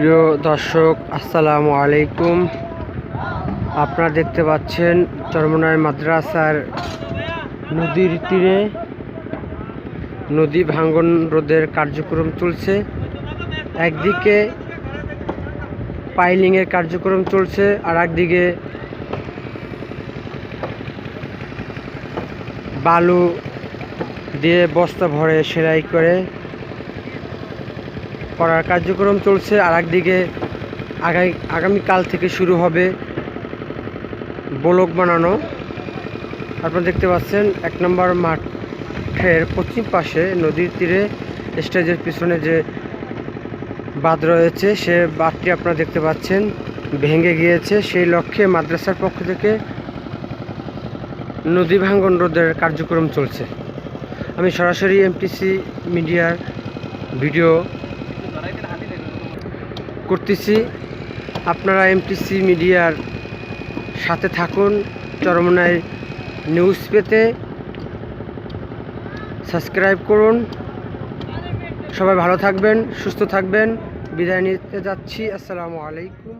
প্রিয় দর্শক, আসসালামু আলাইকুম। আপনারা দেখতে পাচ্ছেন চরমনায় মাদ্রাসার নদীর তীরে নদী ভাঙ্গন রোধের কার্যক্রম চলছে। একদিকে পাইলিংয়ের কার্যক্রম চলছে, আর একদিকে বালু দিয়ে বস্তা ভরে সেলাই করে করার কার্যক্রম চলছে আর একদিকে আগামী আগামীকাল থেকে শুরু হবে ব্লক বানানো। আপনারা দেখতে পাচ্ছেন, এক নম্বর মাঠের পশ্চিম পাশে নদীর তীরে স্টেজের পিছনে যে বাঁধ রয়েছে, সে বাঁধটি আপনারা দেখতে পাচ্ছেন, ভেঙে গিয়েছে। সেই লক্ষ্যে মাদ্রাসার পক্ষ থেকে নদী ভাঙ্গন রোধের কার্যক্রম চলছে। আমি সরাসরি এমটিসি মিডিয়ার ভিডিও করতেছি। আপনারা এমটিসি মিডিয়ার সাথে থাকুন। চরমনায় নিউজ পেতে সাবস্ক্রাইব করুন। সবাই ভালো থাকবেন, সুস্থ থাকবেন। বিদায় নিতে যাচ্ছি। আসসালামু আলাইকুম।